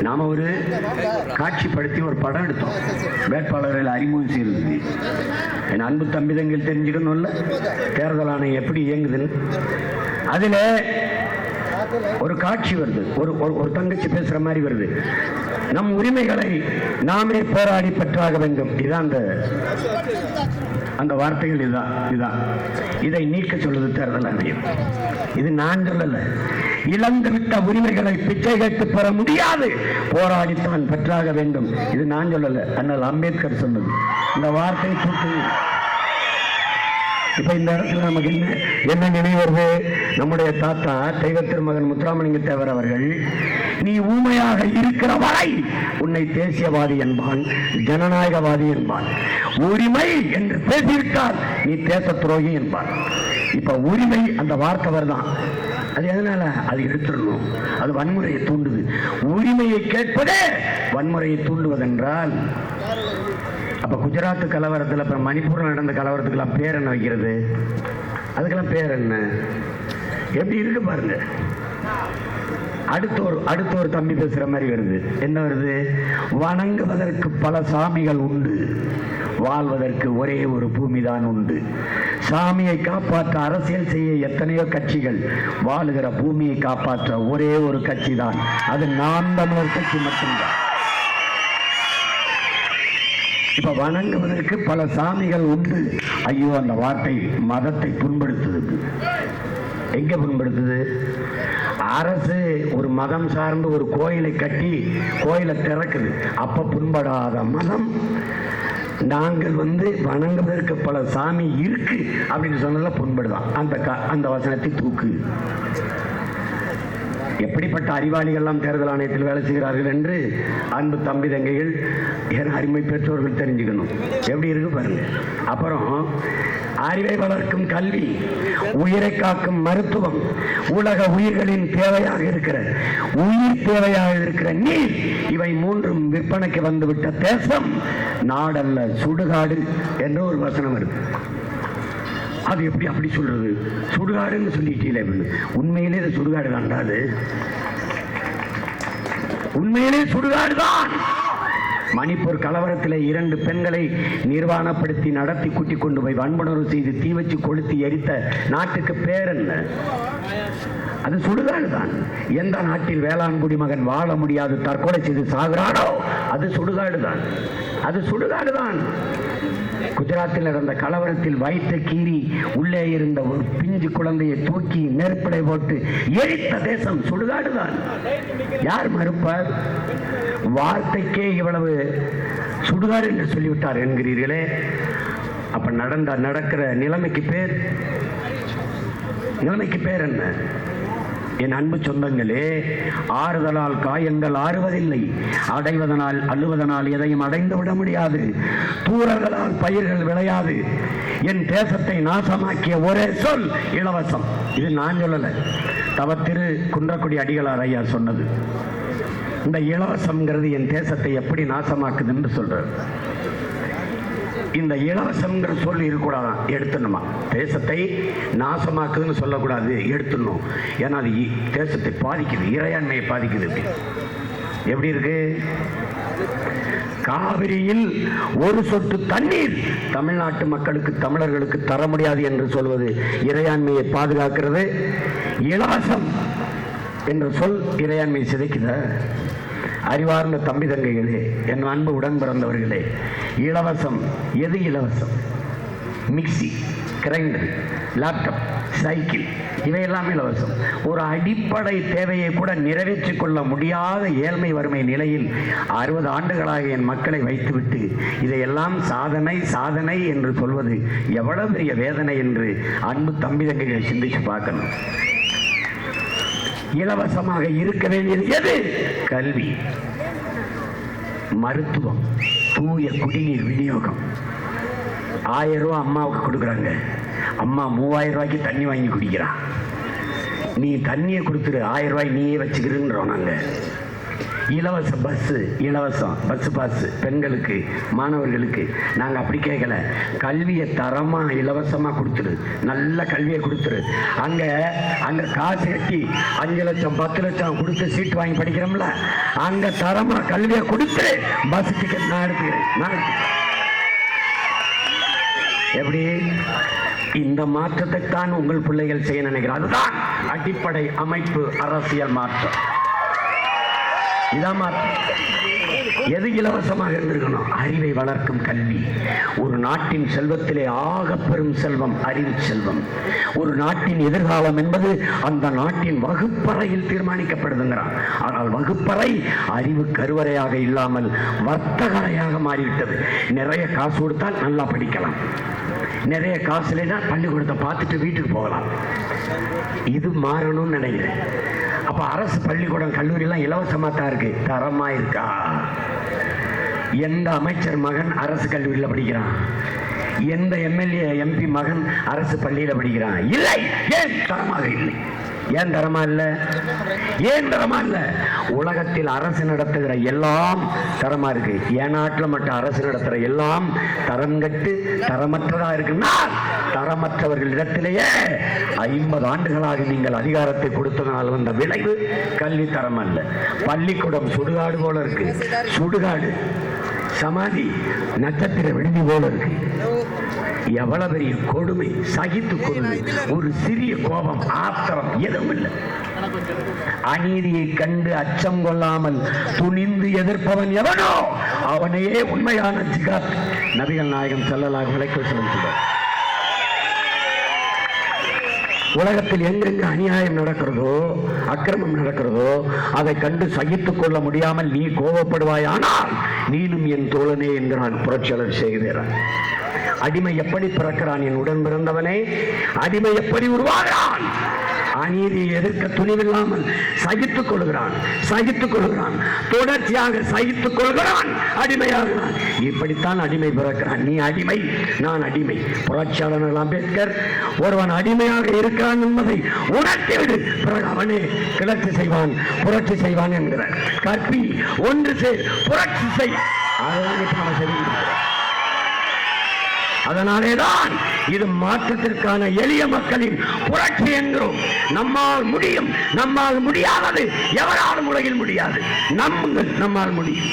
நாம ஒரு காட்சிப்படுத்தி ஒரு படம் எடுத்தோம். வேட்பாளர்கள் அறிமுகம் செய்தது. என் அன்பு தம்பிதங்கள் தெரிஞ்சுக்கணும்ல தேர்தல் ஆணையம் எப்படி இயங்குதுன்னு? அதுல ஒரு காட்சி வருது. ஒரு ஒரு- ஒரு தங்கச்சி பேசுற மாதிரி வருது. நம் உரிமைகளை நாமே போராடி பெற்றாக வேண்டும். இதுதான் அந்த அந்த வார்த்தைகள் இதுதான் இதுதான் இதை நீக்க சொல்வது தேர்தல் ஆணையம். இது நான் சொல்லல. இழந்து விட்ட உரிமைகளை பிச்சை கேட்டு பெற முடியாது. போராடித்தான் பெற்றாக வேண்டும். இது நான் சொல்லல. அண்ணல் அம்பேத்கர் சொன்னது. இந்த வார்த்தை தூக்கு இப்ப இந்த இடத்துல நமக்கு என்ன என்ன நினைவு வருது? நம்முடைய தாத்தா தெய்வ திருமகன் முத்துராமலிங்க தேவர் அவர்கள் நீ ஊமையாக இருக்கிற வரை உன்னை தேசியவாதி என்பான் ஜனநாயகவாதி என்பான். உரிமை என்று பேசிவிட்டால் நீ தேச துரோகி என்பான். இப்ப உரிமை அந்த வார்த்தை வருதான். அது எதனால? அது எடுத்துடணும். அது வன்முறையை தூண்டுது. உரிமையை கேட்பதே வன்முறையை தூண்டுவதென்றால் அப்ப குஜராத் கலவரத்தில் இப்ப மணிப்பூரில் நடந்த கலவரத்துக்கெல்லாம் பேர் என்ன வைக்கிறது? அதுக்கெல்லாம் பேர் என்ன? எப்படி இருக்கு பாருங்க. அடுத்த ஒரு அடுத்த ஒரு தம்பி பேசுற மாதிரி வருது. என்ன வருது? வணங்குவதற்கு பல சாமிகள் உண்டு. வாழ்வதற்கு ஒரே ஒரு பூமிதான் உண்டு. சாமியை காப்பாற்ற அரசியல் செய்ய எத்தனையோ கட்சிகள் வாழுகிற பூமியை காப்பாற்ற ஒரே ஒரு கட்சி தான் அது நான் தமிழர் கட்சி மட்டும்தான். இப்ப வணங்குவதற்கு பல சாமிகள் உண்டு. ஐயோ அந்த வார்த்தை மதத்தை புண்படுத்துது எங்க புண்படுத்துது? அரசு ஒரு மதம் சார்ந்து ஒரு கோயிலை கட்டி கோயிலை திறக்குது. அப்ப புண்படாத மதம். நாங்கள் வந்து வணங்குவதற்கு பல சாமி இருக்கு. அப்படின்னு சொன்னதுல புண்படுதான். அந்த க- அந்த வசனத்தை தூக்கு. எப்படிப்பட்ட அறிவாளிகள்லாம் தேர்தல் ஆணையத்தில் வேலை செய்கிறார்கள் என்று அன்பு தம்பி தங்கைகள் என அருமை பெற்றோர்கள் தெரிஞ்சுக்கணும். எப்படி இருக்கு பாருங்க. அப்புறம் அறிவை வளர்க்கும் கல்வி உயிரை காக்கும் மருத்துவம் உலக உயிர்களின் தேவையாக இருக்கிற உயிர் தேவையாக இருக்கிற நீர் இவை மூன்றும் விற்பனைக்கு வந்துவிட்ட தேசம் நாடல்ல சுடுகாடு என்று ஒரு வசனம் இருக்கு. அது எப்படி அப்படி சொல்றது? சுடுகாடுன்னு சொல்லிட்டீங்களே அப்படின்னு. உண்மையிலே இது சுடுகாடு தாண்டாது உண்மையிலே சுடுகாடு தான். மணிப்பூர் கலவரத்தில் இரண்டு பெண்களை நிர்வாணப்படுத்தி நடத்தி கூட்டிக் கொண்டு போய் வன்புணர்வு செய்து தீ வச்சு கொளுத்தி எரித்த நாட்டுக்கு பேர் என்ன? அது சுடுகாடு தான். எந்த நாட்டில் வேளாண்குடி மகன் வாழ முடியாது தற்கொலை செய்து சாகிறானோ அது சுடுகாடு தான். அது சுடுகாடு தான். குஜராத்தில் நடந்த கலவரத்தில் வயிற்று கீறி உள்ளே இருந்த ஒரு பிஞ்சு குழந்தையை தூக்கி நெருப்படை போட்டு எரித்த தேசம் சுடுகாடுதான் யார் மறுப்பார்? வார்த்தைக்கே இவ்வளவு சுடுகாடு என்று சொல்லிவிட்டார் என்கிறீர்களே. அப்ப நடந்த நடக்கிற நிலைமைக்கு பேர்? நிலைமைக்கு பேர் என்ன? என் அன்பு சொந்தங்களே ஆறுதலால் காயங்கள் ஆறுவதில்லை. அடைவதனால் அள்ளுவதனால் எதையும் அடைந்து விட முடியாது. தூரங்களால் பயிர்கள் விளையாது. என் தேசத்தை நாசமாக்கிய ஒரே சொல் இலவசம். இது நான் சொல்லல. தவ திரு குன்றக்குடி அடிகளார் ஐயா சொன்னது. இந்த இலவசம்ங்கிறது என் தேசத்தை எப்படி நாசமாக்குதுன்னு சொல்றாரு. இந்த இலவசம்ங்கிற சொல் இருக்கக்கூடாதான் எடுத்துடணுமா. தேசத்தை நாசமாக்குதுன்னு சொல்லக்கூடாது. எடுத்துடணும். ஏன்னா அது தேசத்தை பாதிக்குது. இறையாண்மையை பாதிக்குது எப்படி இருக்கு? காவிரியில் ஒரு சொட்டு தண்ணீர் தமிழ்நாட்டு மக்களுக்கு தமிழர்களுக்கு தர முடியாது என்று சொல்வது இறையாண்மையை பாதுகாக்கிறது. இலவசம் என்ற சொல் இறையாண்மையை சிதைக்கிற அறிவார்ந்த தம்பி தங்கைகளே என் அன்பு உடன் பிறந்தவர்களே இலவசம். எது இலவசம்? மிக்ஸி கிரைண்டர் லேப்டாப் சைக்கிள் இவையெல்லாம் இலவசம். ஒரு அடிப்படை தேவையை கூட நிறைவேற்றிக் கொள்ள முடியாத ஏழ்மை வறுமை நிலையில் அறுபது ஆண்டுகளாக என் மக்களை வைத்துவிட்டு இதையெல்லாம் சாதனை சாதனை என்று சொல்வது எவ்வளவு பெரிய வேதனை என்று அன்பு தம்பி தங்கைகள் சிந்திச்சு பார்க்கணும். இலவசமாக இருக்க வேண்டியது எது? கல்வி. மருத்துவம். தூய குடிநீர் விநியோகம். ஆயிரம் ரூபா அம்மாவுக்கு கொடுக்குறாங்க. அம்மா மூவாயிரம் ரூபாய்க்கு தண்ணி வாங்கி குடிக்கிறான் நீ தண்ணியை கொடுத்துரு ஆயிரம் ரூபாய் நீயே வச்சுக்கிறோம் நாங்கள் இலவச பஸ் இலவசம் பஸ் பாஸ் பெண்களுக்கு மாணவர்களுக்கு. நாங்கள் அப்படி கேட்கல கல்வியை தரமாக இலவசமாக கொடுத்துரு. நல்ல கல்வியை கொடுத்துரு. அங்கே அங்கே காசு கட்டி அஞ்சு லட்சம் பத்து லட்சம் கொடுத்து சீட் வாங்கி படிக்கிறோம்ல. அங்கே தரமாக கல்வியை கொடுத்து பஸ் டிக்கெட் நான் எடுத்துக்கிறேன். நான் எப்படி? இந்த மாற்றத்தை தான் உங்கள் பிள்ளைகள் செய்ய நினைக்கிறார். அதுதான் அடிப்படை அமைப்பு அரசியல் மாற்றம். எது இலவசமாக இருந்திருக்கணும்? அறிவை வளர்க்கும் கல்வி. ஒரு நாட்டின் செல்வத்திலே ஆக பெரும் செல்வம் அறிவு செல்வம். ஒரு நாட்டின் எதிர்காலம் என்பது அந்த நாட்டின் வகுப்பறையில் தீர்மானிக்கப்படுதுங்கிறான். ஆனால் வகுப்பறை அறிவு கருவறையாக இல்லாமல் வர்த்தகரையாக மாறிவிட்டது. நிறைய காசு கொடுத்தால் நல்லா படிக்கலாம். நிறைய காசு தான் பள்ளிக்கூடத்தை பார்த்துட்டு வீட்டுக்கு போகலாம். இது மாறணும்னு நினைக்கிறேன். அப்ப அரசு பள்ளிக்கூடம் கல்லூரியெல்லாம் இலவசமா தான் இருக்கு. தரமா இருக்கா? எந்த அமைச்சர் மகன் அரசு கல்லூரியில் படிக்கிறான்? எந்த எம்எல்ஏ எம்பி மகன் அரசு பள்ளியில படிக்கிறான்? இல்லை ஏன் தரமாக இல்லை? ஏன் தரமா இல்ல? ஏன் தரமா இல்ல? உலகத்தில் அரசு நடத்துகிற எல்லாம் தரமா இருக்கு. என் நாட்டில் மட்டும் அரசு நடத்துகிற எல்லாம் தரம் கட்டு தரமற்றதா இருக்குன்னா தரமற்றவர்களிடத்திலேயே ஐம்பது ஆண்டுகளாக நீங்கள் அதிகாரத்தை கொடுத்ததனால் வந்த விளைவு கல்வி தரம் அல்ல. பள்ளிக்கூடம் சுடுகாடு போல இருக்கு. சுடுகாடு சமாதி நட்சத்திர விடுதி போல இருக்கு. எவ்வளவு பெரிய கொடுமை சகித்து கொடுமை ஒரு சிறிய கோபம் ஆத்திரம் எதுவும் இல்லை. அநீதியை கண்டு அச்சம் கொள்ளாமல் துணிந்து எதிர்ப்பவன் எவனோ அவனையே உண்மையான ஜிகாத். நபிகள் நாயகம் செல்லலாக விளைக்க செலுத்துகிறார். உலகத்தில் எங்கெங்க அநியாயம் நடக்கிறதோ அக்கிரமம் நடக்கிறதோ அதை கண்டு சகித்துக் கொள்ள முடியாமல் நீ கோபப்படுவாயானால் நீனும் என் தோழனே என்கிறான் புரட்சியாளர் செய்கிறான். அடிமை எப்படி பிறக்கிறான் என் உடன் பிறந்தவனே? அடிமை எப்படி உருவாகிறான்? அநீதியை எதிர்க்க துணிவில்லாமல் சகித்துக் கொள்கிறான் சகித்துக் கொள்கிறான் தொடர்ச்சியாக சகித்துக் கொள்கிறான் அடிமையாகிறான். இப்படித்தான் அடிமை பிறக்கிறான். நீ அடிமை நான் அடிமை. புரட்சியாளர் அம்பேத்கர் ஒருவன் அடிமையாக இருக்கிறான் என்பதை உணர்த்திவிடு பிறகு அவனே கிளர்ச்சி செய்வான் புரட்சி செய்வான் என்கிறார். கற்பி ஒன்று சேர் புரட்சி செய். அதுதான் அதனாலேதான் இது மாற்றத்திற்கான எளிய மக்களின் புரட்சி என்கிறோம் நம்மால் முடியும் நம்மால் முடியாதது எவராலும் உலகில் முடியாது. நம்புங்கள் நம்மால் முடியும்.